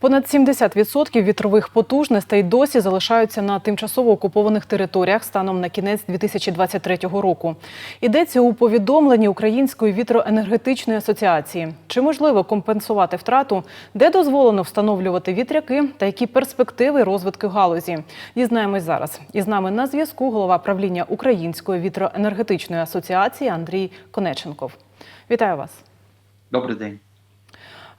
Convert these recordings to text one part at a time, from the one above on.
Понад 70% вітрових потужностей досі залишаються на тимчасово окупованих територіях станом на кінець 2023 року. Йдеться у повідомленні Української вітроенергетичної асоціації. Чи можливо компенсувати втрату, де дозволено встановлювати вітряки та які перспективи розвитку галузі? Дізнаємось зараз. І з нами на зв'язку голова правління Української вітроенергетичної асоціації Андрій Конеченков. Вітаю вас. Добрий день.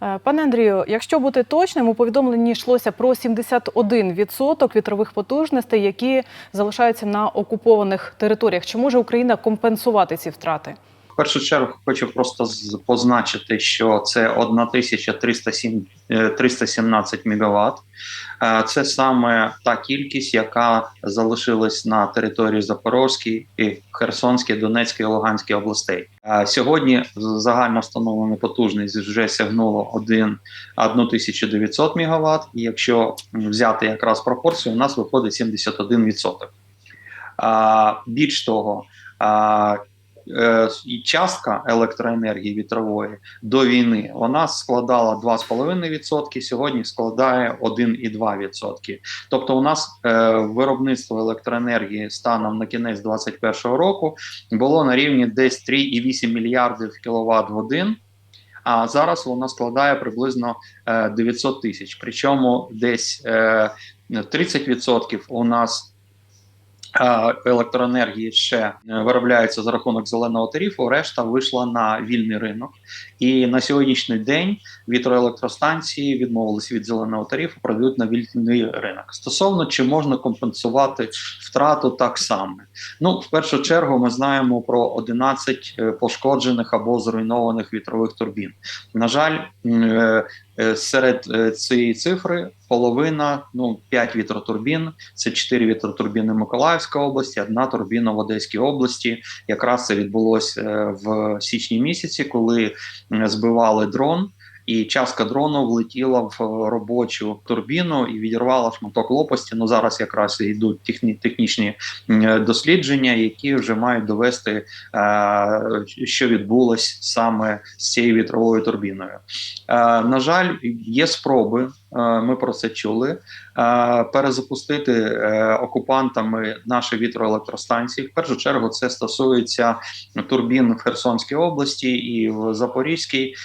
Е, Пане Андрію, якщо бути точним, у повідомленні йшлося про 71% вітрових потужностей, які залишаються на окупованих територіях. Чи може Україна компенсувати ці втрати? В першу чергу хочу просто позначити, що це 1307, е, 317 МВт. Е, Це саме та кількість, яка залишилась на території Запорізької, і Херсонської, Донецької, Луганської областей. Е, Сьогодні загально встановлена потужність вже сягнуло 1, 1900 МВт. І якщо взяти якраз пропорцію, у нас виходить 71%. А, більш того, е, і частка електроенергії вітрової до війни вона складала 2,5%, сьогодні складає 1,2%. Тобто, у нас е, виробництво електроенергії станом на кінець 2021 року було на рівні десь 3,8 мільярдів кіловат годин. А зараз вона складає приблизно е, 900 тисяч. Причому десь е, 30% у нас е, електроенергії ще е, виробляється за рахунок зеленого тарифу. Решта вийшла на вільний ринок. І на сьогоднішній день вітроелектростанції відмовилися від зеленого тарифу, продають на вільний ринок. Стосовно чи можна компенсувати втрату так само. Ну, в першу чергу, ми знаємо про 11 е, пошкоджених або зруйнованих вітрових турбін. На жаль, е, серед е, цієї цифри половина, ну 5 вітротурбін, це 4 вітротурбіни Миколаївської області, одна турбіна в Одеській області. Якраз це відбулося е, в січні місяці, коли збивали дрон. І частка дрону влетіла в робочу турбіну і відірвала шматок лопасті. Ну зараз якраз йдуть техні, технічні дослідження, які вже мають довести, е, що відбулось саме з цією вітровою турбіною. Е, на жаль, є спроби. Е, Ми про це чули. е, Перезапустити е, окупантами наші вітроелектростанції. В першу чергу це стосується турбін в Херсонській області і в Запорізькій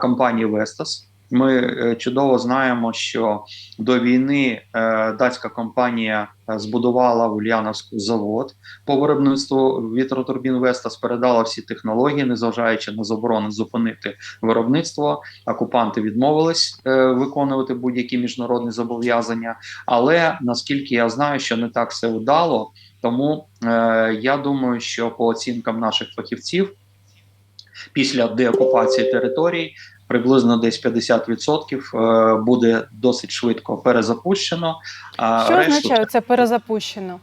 компанії Вестас. Ми е, чудово знаємо, що до війни е, датська компанія е, збудувала в Ульяновську завод по виробництву вітротурбін Вестас, передала всі технології, незважаючи на заборону зупинити виробництво. Окупанти відмовились виконувати будь-які міжнародні зобов'язання. Але наскільки я знаю, що не так все вдало, тому я думаю, що по оцінкам наших фахівців після деокупації територій приблизно десь 50% е, буде досить швидко перезапущено. Що решту- означає це перезапущено?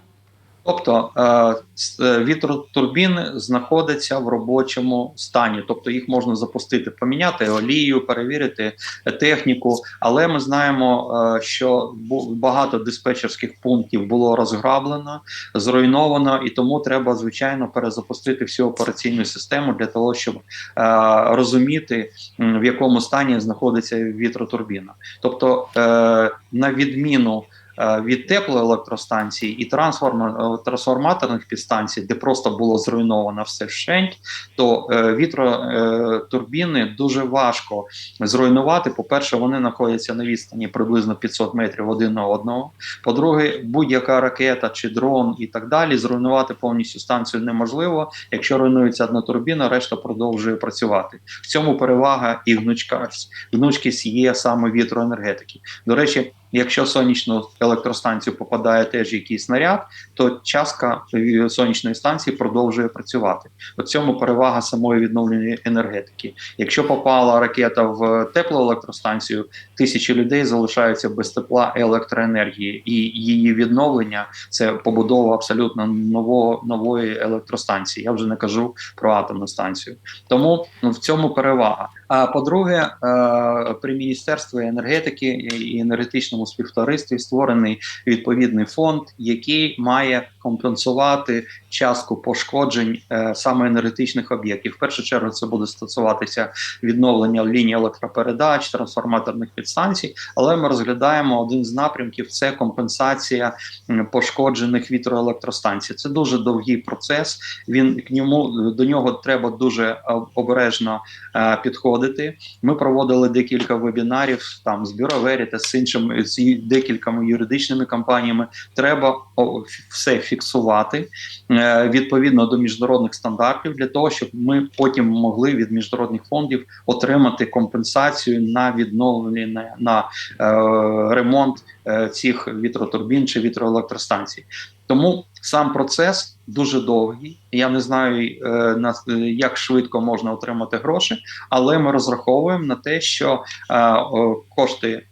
Тобто е, е, вітротурбіни знаходяться в робочому стані, тобто їх можна запустити, поміняти олію, перевірити е, техніку. Але ми знаємо, що багато диспетчерських пунктів було розграблено, зруйновано, і тому треба звичайно перезапустити всю операційну систему для того, щоб розуміти в якому стані знаходиться вітротурбіна. Тобто, на відміну від теплоелектростанцій і е, трансформаторних підстанцій, де просто було зруйновано все вщент, то е, вітротурбіни дуже важко зруйнувати. По-перше, вони знаходяться на відстані приблизно 500 метрів один на одного. По-друге, будь-яка ракета чи дрон і так далі зруйнувати повністю станцію неможливо. Якщо руйнується одна турбіна, решта продовжує працювати. В цьому перевага і гнучкість. Гнучкість є саме вітроенергетики. До речі, якщо сонячну електростанцію попадає теж якийсь снаряд, то частка сонячної станції продовжує працювати. У цьому перевага самої відновленої енергетики. Якщо попала ракета в теплоелектростанцію, тисячі людей залишаються без тепла і електроенергії, і її відновлення це побудова абсолютно нового нової електростанції. Я вже не кажу про атомну станцію. Тому ну, в цьому перевага. А по-друге, е, при міністерстві енергетики і енергетичному співтоваристві створений відповідний фонд, який має компенсувати частку пошкоджень е, саме енергетичних об'єктів. В першу чергу це буде стосуватися відновлення ліній електропередач, трансформаторних підстанцій. Але ми розглядаємо один з напрямків: це компенсація пошкоджених вітроелектростанцій. Це дуже довгий процес. Він к ньому до нього треба дуже е, обережно е, підходити. Ми проводили декілька вебінарів там з бюро Veritas, з іншими з декількома юридичними компаніями. Треба все фіксувати е, відповідно до міжнародних стандартів для того, щоб ми потім могли від міжнародних фондів отримати компенсацію на відновлення на е, ремонт е, цих вітротурбін чи вітроелектростанцій. Тому сам процес дуже довгий. Я не знаю, е, на як швидко можна отримати гроші, але ми розраховуємо на те, що е, кошти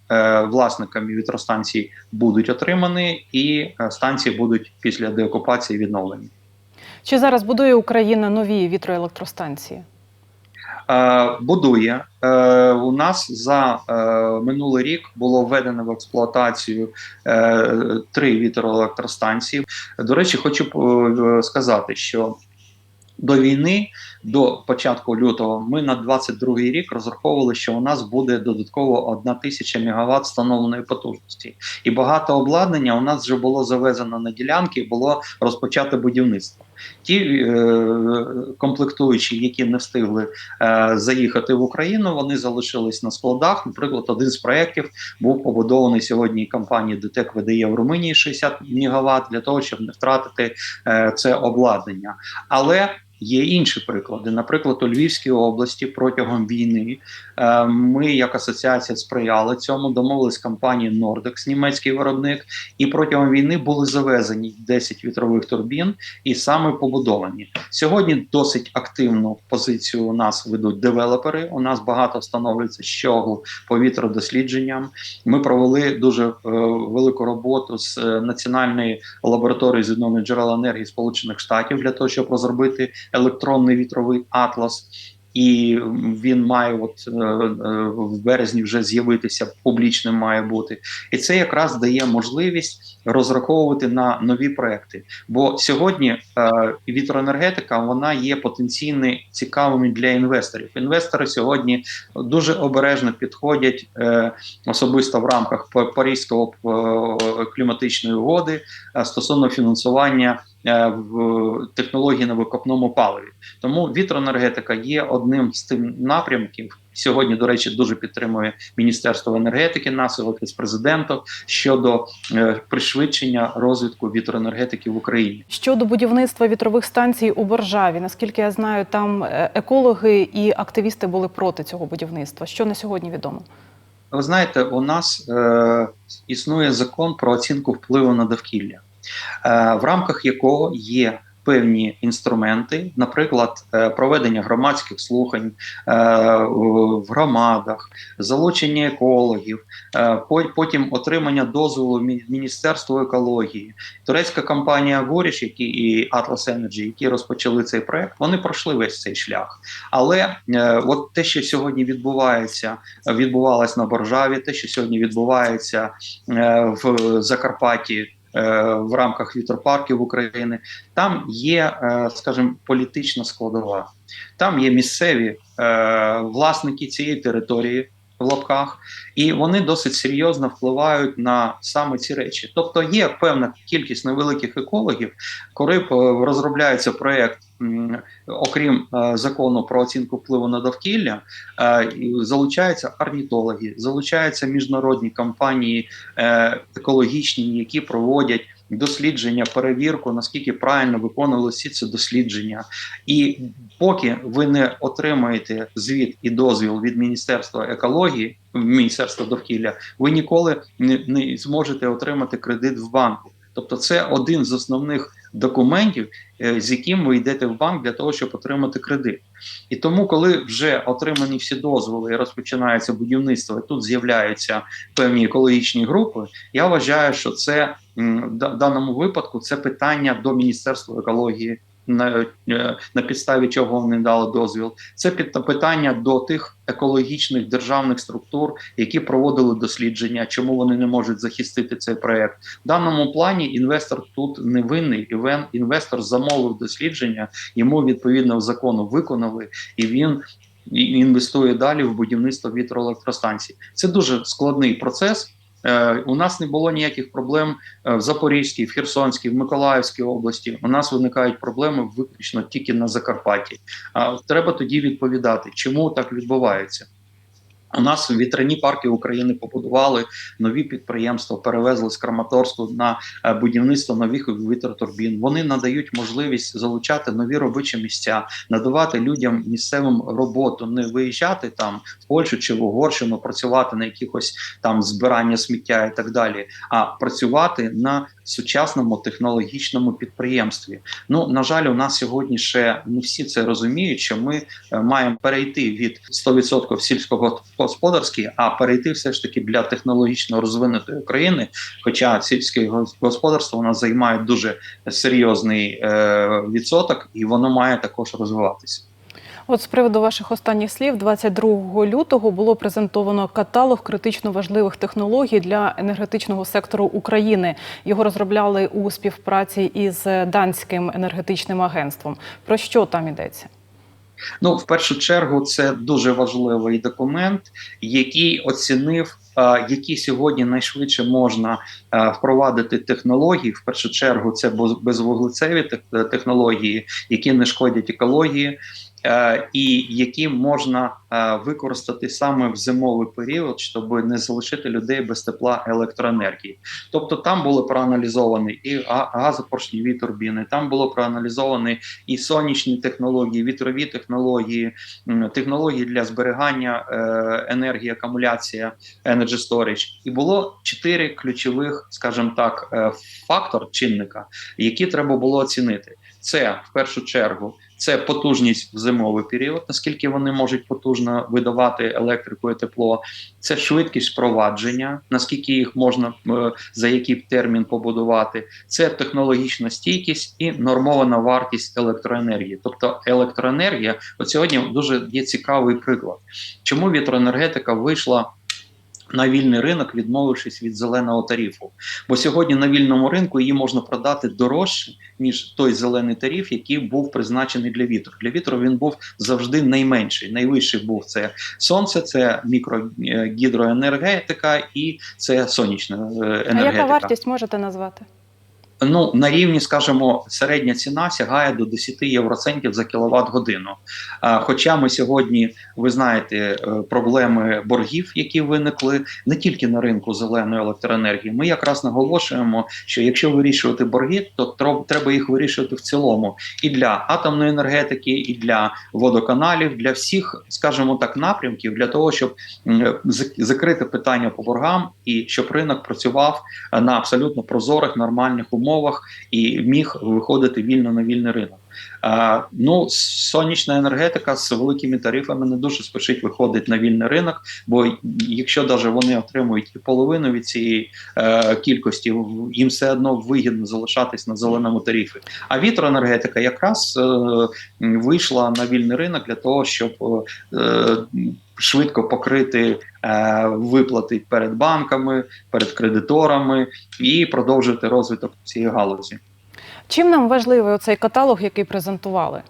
власникам власниками вітростанцій будуть отримані, і е, станції будуть після деокупації відновлені. Чи зараз будує Україна нові вітроелектростанції? Е, будує е, у нас за е, минулий рік було введено в експлуатацію три вітроелектростанції. До речі, хочу сказати, що до війни, до початку лютого, ми на 22 рік розраховували, що у нас буде додатково 1 тисяча мегаватт встановленої потужності, і багато обладнання у нас вже було завезено на ділянки, було розпочато будівництво. Ті е, комплектуючі, які не встигли е, заїхати в Україну, вони залишились на складах. Наприклад, один з проєктів був побудований сьогодні компанією ДТЕК видає в Румунії 60 МВт для того, щоб не втратити е, це обладнання. Але Є інші приклади. Наприклад, у Львівській області протягом війни е, ми, як асоціація, сприяли цьому, домовились з компанією Nordex, німецький виробник, і протягом війни були завезені 10 вітрових турбін і саме побудовані. Сьогодні досить активну позицію у нас ведуть девелопери. У нас багато встановлюється щогл по вітродослідженням. Ми провели дуже е, велику роботу з е, національної лабораторії з джерел енергії Сполучених Штатів для того, щоб розробити електронний вітровий атлас. І він має, от е, е, в березні вже з'явитися публічним має бути, і це якраз дає можливість розраховувати на нові проекти. Бо сьогодні е, вітроенергетика вона є потенційно цікавими для інвесторів. Інвестори сьогодні дуже обережно підходять особисто в рамках Па- Паризького кліматичної угоди стосовно фінансування в технології на викопному паливі. Тому вітроенергетика є одним з тим напрямків. Сьогодні, до речі, дуже підтримує Міністерство енергетики, нас офіс президента щодо е, пришвидшення розвитку вітроенергетики в Україні. Щодо будівництва вітрових станцій у Боржаві, наскільки я знаю, там е, екологи і активісти були проти цього будівництва. Що на сьогодні відомо? Ви знаєте, у нас е, існує закон про оцінку впливу на довкілля, е, в рамках якого є певні інструменти, наприклад, е, проведення громадських слухань е, в громадах, залучення екологів, е, по- потім отримання дозволу Мі- Міністерства екології. Турецька компанія Горіш, які і Atlas Energy, які розпочали цей проект, вони пройшли весь цей шлях. Але е, от те, що сьогодні відбувається відбувалось на Боржаві, те, що сьогодні відбувається е, в Закарпатті. Е, В рамках вітропарків України там є, е, скажімо, політична складова. Там є місцеві е, власники цієї території в лапках, і вони досить серйозно впливають на саме ці речі. Тобто є певна кількість невеликих екологів, коли е, розробляється проєкт, окрім е, закону про оцінку впливу на довкілля, е, залучаються орнітологи, залучаються міжнародні компанії екологічні, які проводять. Дослідження, перевірку, наскільки правильно виконували всі ці дослідження, і поки ви не отримаєте звіт і дозвіл від Міністерства екології, Міністерства довкілля, ви ніколи не, не зможете отримати кредит в банку. Тобто, це один з основних документів, е, з яким ви йдете в банк для того, щоб отримати кредит. І тому, коли вже отримані всі дозволи і розпочинається будівництво, і тут з'являються певні екологічні групи, я вважаю, що це в даному випадку це питання до Міністерства екології на, е, на підставі чого вони дали дозвіл. Це під питання до тих екологічних державних структур, які проводили дослідження, чому вони не можуть захистити цей проект. В даному плані інвестор тут не винний. Інвестор замовив дослідження, йому відповідно закону виконали, і він і інвестує далі в будівництво вітроелектростанцій. Це дуже складний процес. Е, У нас не було ніяких проблем е, в Запорізькій, в Херсонській, в Миколаївській області. У нас виникають проблеми виключно тільки на Закарпатті. А треба тоді відповідати, чому так відбувається. У нас вітряні парки України побудували нові підприємства, перевезли з Краматорську на е, будівництво нових вітротурбін. Вони надають можливість залучати нові робочі місця, надавати людям місцевим роботу, не виїжджати там в Польщу чи в Угорщину, працювати на якихось там збирання сміття і так далі, а працювати на сучасному технологічному підприємстві. Ну на жаль, у нас сьогодні ще не всі це розуміють, що ми е, маємо перейти від 100% сільськогосподарський, а перейти все ж таки для технологічно розвинутої України. Хоча сільське господарство у нас займає дуже серйозний е, відсоток, і воно має також розвиватися. От з приводу ваших останніх слів, 22 лютого було презентовано каталог критично важливих технологій для енергетичного сектору України. Його розробляли у співпраці із данським енергетичним агентством. Про що там йдеться? Ну, в першу чергу, це дуже важливий документ, який оцінив, які сьогодні найшвидше можна впровадити технології. В першу чергу, це безвуглецеві тех- технології, які не шкодять екології. Е, І які можна е, використати саме в зимовий період, щоб не залишити людей без тепла електроенергії. Тобто там були проаналізовані і га- газопоршневі турбіни, там було проаналізовані і сонячні технології, вітрові технології, технології для зберігання е, енергії, акумуляція, energy storage. І було чотири ключових, скажімо так, фактор чинника, які треба було оцінити. Це в першу чергу це потужність в зимовий період, наскільки вони можуть потужно видавати електрику і тепло. Це швидкість впровадження, наскільки їх можна е, за який термін побудувати. Це технологічна стійкість і нормована вартість електроенергії. Тобто електроенергія, от сьогодні дуже є цікавий приклад, чому вітроенергетика вийшла. На вільний ринок, відмовившись від зеленого тарифу, бо сьогодні на вільному ринку її можна продати дорожче ніж той зелений тариф, який був призначений для вітру. Для вітру він був завжди найменший. Найвищий був це сонце, це мікрогідроенергетика і це сонячна енергетика. А яка вартість можете назвати? Ну на рівні, скажімо, середня ціна сягає до 10 євроцентів за кіловат годину. Хоча ми сьогодні, ви знаєте, е, проблеми боргів, які виникли не тільки на ринку зеленої електроенергії. Ми якраз наголошуємо, що якщо вирішувати борги, то треба їх вирішувати в цілому і для атомної енергетики, і для водоканалів, для всіх, скажімо так, напрямків, для того, щоб закрити питання по боргам і щоб ринок працював е, на абсолютно прозорих нормальних умовах і міг виходити вільно на вільний ринок. Е, ну, сонячна енергетика з великими тарифами не дуже спішить виходить на вільний ринок, бо якщо навіть вони отримують і половину від цієї е, кількості, їм все одно вигідно залишатись на зеленому тарифі. А вітроенергетика якраз е, вийшла на вільний ринок для того, щоб е, швидко покрити е, виплати перед банками, перед кредиторами і продовжити розвиток цієї галузі. Чим нам важливий оцей каталог, який презентували?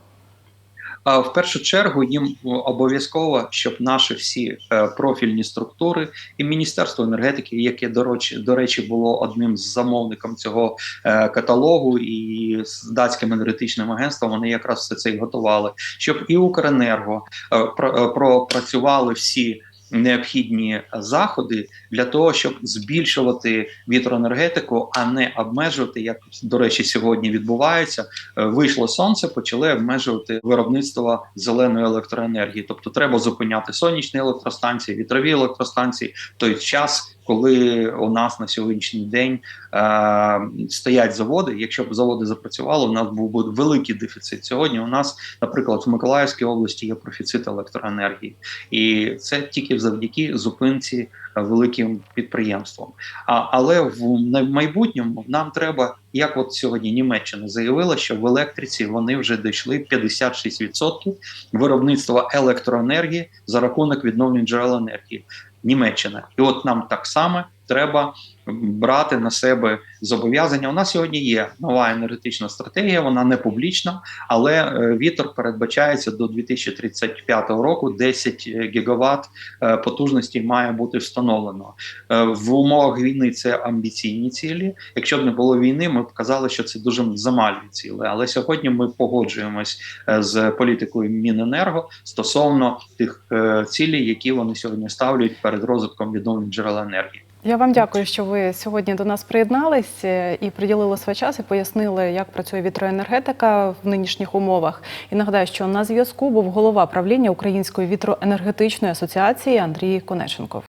В першу чергу їм обов'язково, щоб наші всі е, профільні структури і Міністерство енергетики, яке до речі, до речі, було одним з замовником цього е, каталогу, і з датським енергетичним агентством вони якраз все це і готували, щоб і Укренерго е, про- е, пропрацювали всі. Необхідні заходи для того, щоб збільшувати вітроенергетику, а не обмежувати, як до речі, сьогодні відбувається. Е, Вийшло сонце, почали обмежувати виробництво зеленої електроенергії. Тобто, треба зупиняти сонячні електростанції, вітрові електростанції. В той час коли у нас на сьогоднішній день е, стоять заводи. Якщо б заводи запрацювали, у нас був би великий дефіцит. Сьогодні у нас, наприклад, в Миколаївській області є профіцит електроенергії, і це тільки завдяки зупинці е, великим підприємствам. А, але в майбутньому нам треба, як от сьогодні Німеччина заявила, що в електриці вони вже дійшли 56% виробництва електроенергії за рахунок відновлень джерел енергії. Німеччина, і от нам так само треба брати на себе зобов'язання. У нас сьогодні є нова енергетична стратегія, вона не публічна, але е, вітер передбачається до 2035 року 10 гігават е, потужності має бути встановлено. Е, В умовах війни це амбіційні цілі. Якщо б не було війни, ми б казали, що це дуже замалі цілі. Але сьогодні ми погоджуємось е, з політикою Міненерго стосовно тих е, цілей, які вони сьогодні ставлять перед розвитком відновлень джерел енергії. Я вам дякую, що ви сьогодні до нас приєднались е, і приділили свій час і пояснили, як працює вітроенергетика в нинішніх умовах. І нагадаю, що на зв'язку був голова правління Української вітроенергетичної асоціації Андрій Конеченков.